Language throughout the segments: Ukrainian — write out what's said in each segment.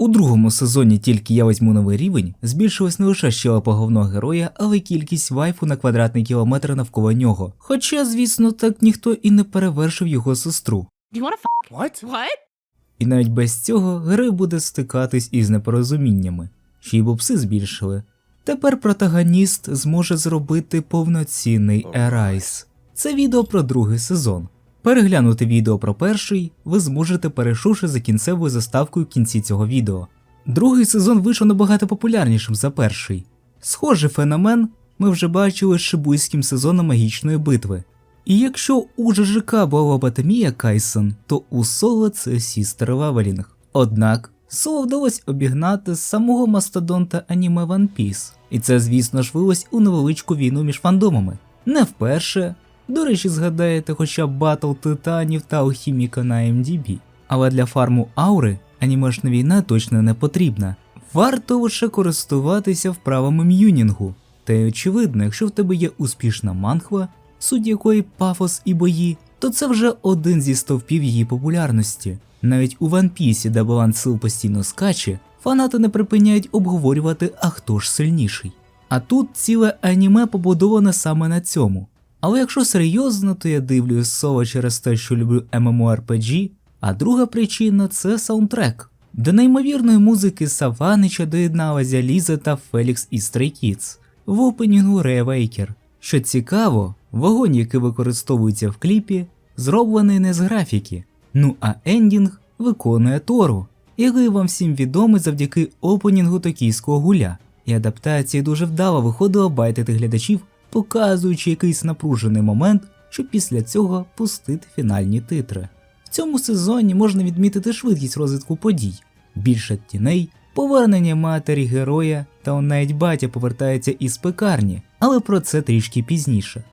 У другому сезоні тільки я візьму новий рівень, збільшилась не лише щелепа головного героя, але й кількість вайфу на квадратний кілометр навколо нього. Хоча, звісно, так ніхто і не перевершив його сестру. Do you want to What? What? І навіть без цього герой буде стикатись із непорозуміннями, ще й бобси збільшили. Тепер протагоніст зможе зробити повноцінний Ерайс. Це відео про другий сезон. Переглянути відео про перший ви зможете перейшовши за кінцевою заставкою в кінці цього відео. Другий сезон вийшов набагато популярнішим за перший. Схожий феномен ми вже бачили з шибуйським сезоном магічної битви. І якщо у ЖЖК була лоботомія Кайсон, то у Соло це сістер Лавелінг. Однак Соло вдалося обігнати самого мастодонта аніме One Piece. І це, звісно ж, вилось у невеличку війну між фандомами. Не вперше. До речі, згадаєте хоча б батл титанів та алхіміка на MDB. Але для фарму аури анімешна війна точно не потрібна. Варто лише користуватися вправами м'юнінгу. Та й очевидно, якщо в тебе є успішна манхва, суть якої пафос і бої, то це вже один зі стовпів її популярності. Навіть у One Piece, де баланс сил постійно скаче, фанати не припиняють обговорювати, а хто ж сильніший. А тут ціле аніме побудоване саме на цьому. Але якщо серйозно, то я дивлюсь соло через те, що люблю MMORPG, а друга причина це саундтрек. До неймовірної музики Саванича доєдналася Ліза та Фелікс із Stray Kids в опенінгу Reawaker. Що цікаво, вогонь, який використовується в кліпі, зроблений не з графіки. Ну а ендінг виконує Тору, який вам всім відомий завдяки опенінгу токійського гуля. І адаптація дуже вдало виходила байтити глядачів, показуючи якийсь напружений момент, щоб після цього пустити фінальні титри. В цьому сезоні можна відмітити швидкість розвитку подій, більше тіней, повернення матері героя, та навіть батя повертається із пекарні, але про це трішки пізніше.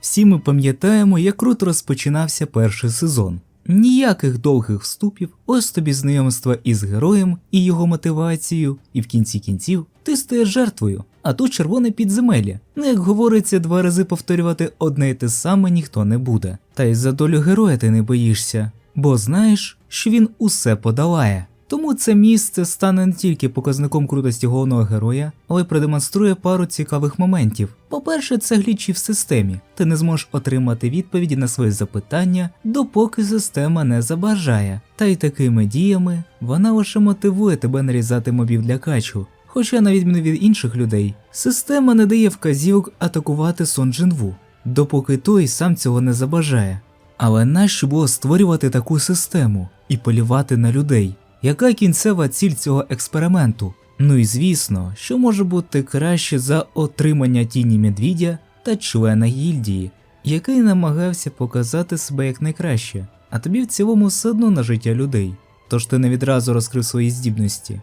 Всі ми пам'ятаємо, як круто розпочинався перший сезон. Ніяких довгих вступів, ось тобі знайомства із героєм і його мотивацією, і в кінці кінців ти стаєш жертвою, а тут червоне підземелля. Ну як говориться, два рази повторювати одне й те саме ніхто не буде. Та й за долю героя ти не боїшся, бо знаєш, що він усе подолає. Тому це місце стане не тільки показником крутості головного героя, але й продемонструє пару цікавих моментів. По-перше, це глічі в системі. Ти не зможеш отримати відповіді на свої запитання, допоки система не забажає. Та й такими діями вона лише мотивує тебе нарізати мобів для качу. Хоча, на відміну від інших людей, система не дає вказівок атакувати Сон Джинву, допоки той сам цього не забажає. Але нащо було створювати таку систему і полювати на людей? Яка кінцева ціль цього експерименту? Ну і звісно, що може бути краще за отримання тіні медвідя та члена гільдії, який намагався показати себе як найкраще, а тобі в цілому все одно на життя людей, тож ти не відразу розкрив свої здібності.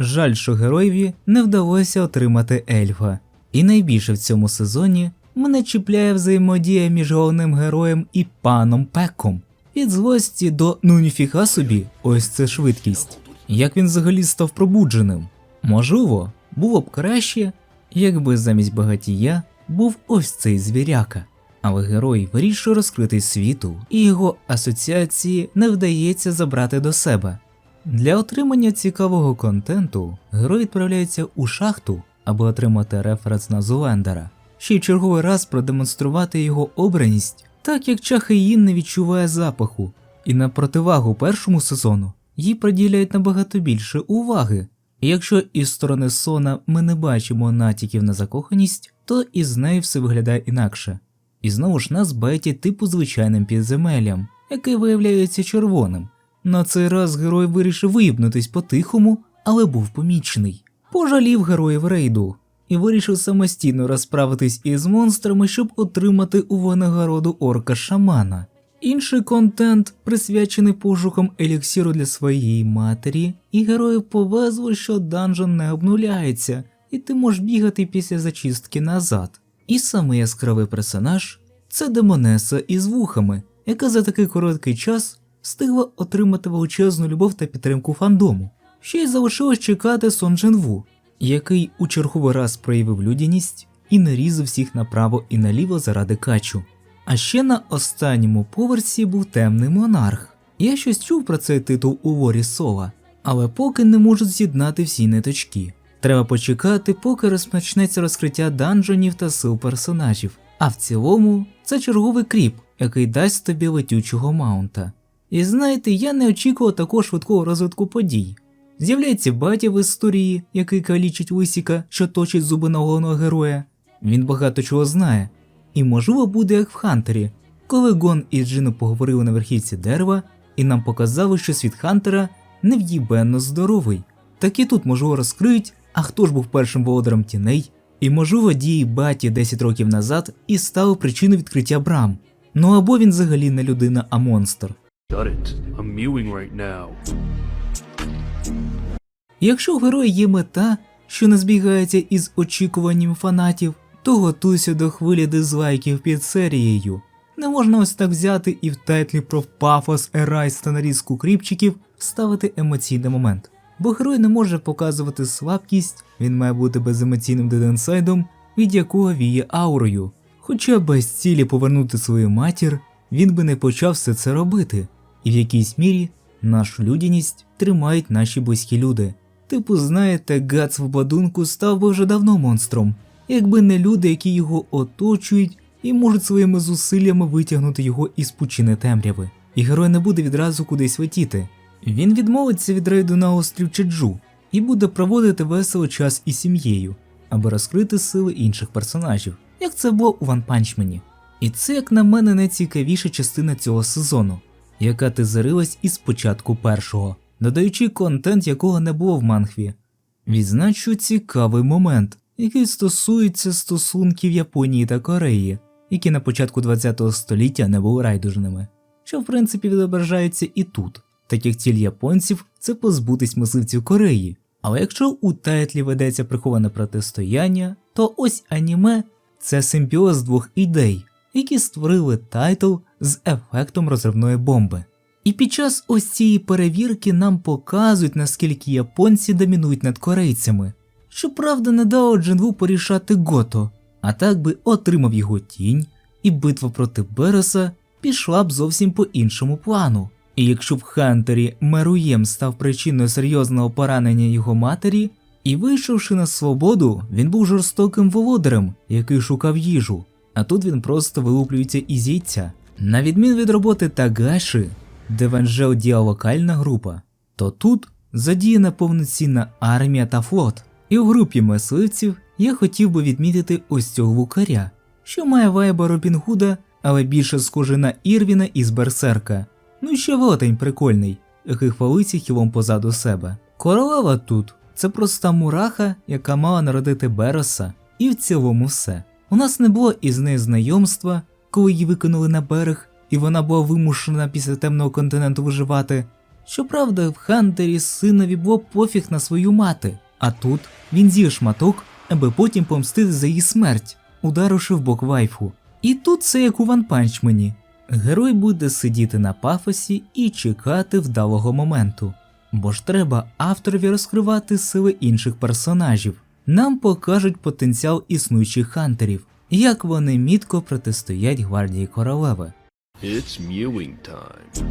Жаль, що героєві не вдалося отримати ельфа. І найбільше в цьому сезоні мене чіпляє взаємодія між головним героєм і паном Пеком. Від злості до ну ніфіга собі, ось це швидкість. Як він взагалі став пробудженим? Можливо, було б краще, якби замість багатія був ось цей звіряка. Але герой вирішує розкрити світу, і його асоціації не вдається забрати до себе. Для отримання цікавого контенту герой відправляється у шахту, аби отримати референс на Зулендера, ще й черговий раз продемонструвати його обраність, так як Чахеїн не відчуває запаху, і на противагу першому сезону їй приділяють набагато більше уваги. І якщо із сторони Сона ми не бачимо натяків на закоханість, то із нею все виглядає інакше. І знову ж нас байтять типу звичайним підземеллям, який виявляється червоним. На цей раз герой вирішив виїбнутись по-тихому, але був помічений. Пожалів героїв рейду і вирішив самостійно розправитись із монстрами, щоб отримати у винагороду орка шамана. Інший контент присвячений пошукам еліксіру для своєї матері, і герою повезло, що данжон не обнуляється, і ти можеш бігати після зачистки назад. І самий яскравий персонаж це Демонеса із вухами, яка за такий короткий час встигла отримати величезну любов та підтримку фандому. Ще й залишилось чекати Сон Джин Ву, який у черговий раз проявив людяність і нарізав всіх направо і наліво заради качу. А ще на останньому поверсі був темний монарх, Я щось чув про цей титул у ворі Сова, але поки не можуть з'єднати всі ниточки. Треба почекати, поки розпочнеться розкриття данжонів та сил персонажів. А в цілому це черговий кріп, який дасть тобі летючого маунта. І знаєте, я не очікував такого швидкого розвитку подій. З'являється батя в історії, який калічить Лисіка, що точить зуби на головного героя. Він багато чого знає, і можливо буде як в Хантері, коли Гон і Джину поговорили на верхівці дерева, і нам показали, що світ Хантера нев'їбенно здоровий. Так і тут можливо розкриють, а хто ж був першим володарем тіней, і можливо дії баті 10 років назад і стали причиною відкриття брам. Ну або він взагалі не людина, а монстр. Got it. I'm mewing right now. Якщо у героя є мета, що не збігається із очікуванням фанатів, то готуйся до хвилі дизлайків під серією. Не можна ось так взяти і в тайтлі про пафос, ерайс та нарізку кріпчиків вставити емоційний момент. Бо герой не може показувати слабкість, він має бути беземоційним деденсайдом, від якого віє аурою. Хоча без цілі повернути свою матір, він би не почав все це робити, і в якійсь мірі нашу людяність тримають наші близькі люди. Типу, знаєте, Гац в обладунку став би вже давно монстром, якби не люди, які його оточують і можуть своїми зусиллями витягнути його із пучини темряви. І герой не буде відразу кудись летіти. Він відмовиться від рейду на острів Чеджу і буде проводити весело час із сім'єю, аби розкрити сили інших персонажів, як це було у Ван Панчмені. І це, як на мене, найцікавіша частина цього сезону, яка тизерилась із початку першого, додаючи контент, якого не було в манхві. Відзначу цікавий момент, який стосується стосунків Японії та Кореї, які на початку ХХ століття не були райдужними, що в принципі відображається і тут. Так як ціль японців це позбутись мисливців Кореї. Але якщо у тайтлі ведеться приховане протистояння, то ось аніме це симбіоз двох ідей, які створили тайтл з ефектом розривної бомби. І під час ось цієї перевірки нам показують, наскільки японці домінують над корейцями. Щоправда, не дало Джинву порішати Гото, а так би отримав його тінь, і битва проти Береса пішла б зовсім по іншому плану. І якщо в Хантері Меруєм став причиною серйозного поранення його матері, і вийшовши на свободу, він був жорстоким володарем, який шукав їжу, а тут він просто вилуплюється із яйця. На відмін від роботи Тагаші, де Ванжел діалокальна група, то тут задіяна повноцінна армія та флот. І в групі мисливців я хотів би відмітити ось цього вукаря, що має вайба Робін Гуда, але більше схоже на Ірвіна із Берсерка. Ну і ще велетень прикольний, який хвалиться хілом позаду себе. Королева тут це проста мураха, яка мала народити Бероса, і в цілому все. У нас не було із нею знайомства, коли її викинули на берег, і вона була вимушена після темного континенту виживати. Щоправда, в Хантері синові було пофіг на свою мати, а тут він з'їв шматок, аби потім помстити за її смерть, ударивши в бок вайфу. І тут це як у ванпанчмені. Герой буде сидіти на пафосі і чекати вдалого моменту, бо ж треба авторові розкривати сили інших персонажів. Нам покажуть потенціал існуючих хантерів, як вони мітко протистоять гвардії королеви. It's mewing time.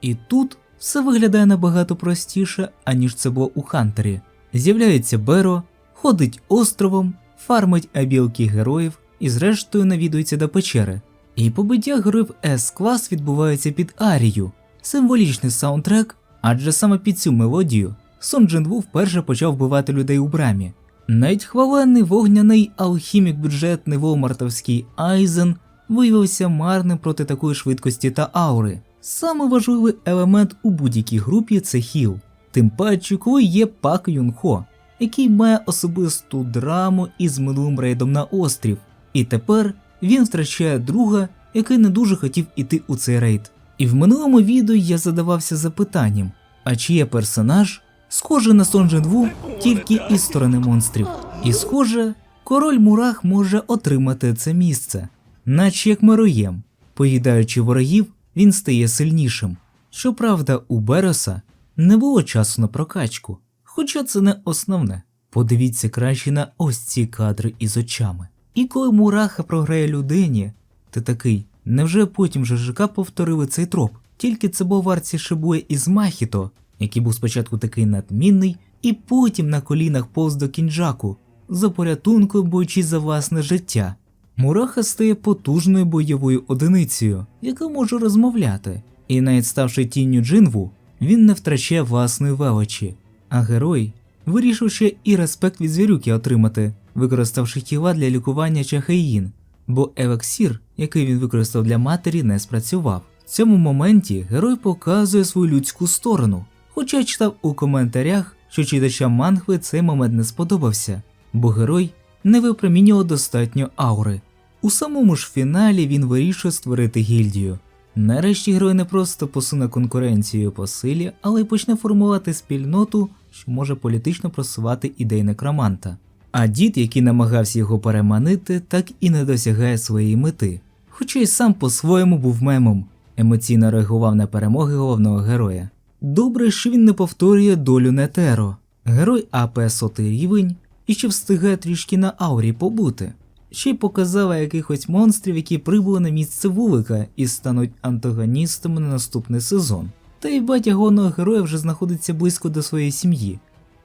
І тут все виглядає набагато простіше, аніж це було у Хантері. З'являється Беро, ходить островом, фармить абілки героїв і зрештою навідується до печери. І побиття героїв С-клас відбувається під Арію, символічний саундтрек, адже саме під цю мелодію Сон Джинву вперше почав вбивати людей у брамі. Навіть хвалений вогняний алхімік бюджетний волмартовський Айзен виявився марним проти такої швидкості та аури. Саме важливий елемент у будь-якій групі це хіл, тим паче, коли є Пак Юнхо, який має особисту драму із минулим рейдом на острів, і тепер він втрачає друга, який не дуже хотів іти у цей рейд. І в минулому відео я задавався запитанням, а чи є персонаж, схожий на Сон Джин-Ву, тільки із сторони монстрів. І схоже, король Мурах може отримати це місце, наче як Мероєм. Поїдаючи ворогів, він стає сильнішим. Щоправда, у Бероса не було часу на прокачку, хоча це не основне. Подивіться краще на ось ці кадри із очами. І коли мураха програє людині, ти такий, невже потім ЖЖК повторили цей троп? Тільки це був Арці Шибує із Махіто, який був спочатку такий надмінний, і потім на колінах повз до кінджаку, за порятункою боючись за власне життя. Мураха стає потужною бойовою одиницею, яка може розмовляти, і навіть ставши тінню джинву, він не втрачає власної величі. А герой вирішив ще і респект від звірюки отримати, використавши тіла для лікування чахеїн, бо елексір, який він використав для матері, не спрацював. В цьому моменті герой показує свою людську сторону, хоча читав у коментарях, що читачам мангви цей момент не сподобався, бо герой не випромінював достатньо аури. У самому ж фіналі він вирішує створити гільдію. Нарешті герой не просто посуне конкуренцію по силі, але й почне формувати спільноту, що може політично просувати ідеї некроманта. А дід, який намагався його переманити, так і не досягає своєї мети, хоча й сам по-своєму був мемом, емоційно реагував на перемоги головного героя. Добре, що він не повторює долю Нетеро. Герой АП сотий рівень і ще встигає трішки на аурі побути. Ще й показала якихось монстрів, які прибули на місце вулика і стануть антагоністами на наступний сезон. Та й батя головного героя вже знаходиться близько до своєї сім'ї,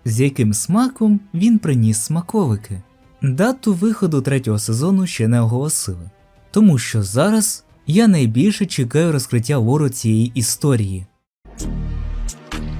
з яким смаком він приніс смаковики. Дату виходу третього сезону ще не оголосили, тому що зараз я найбільше чекаю розкриття лору цієї історії. うん。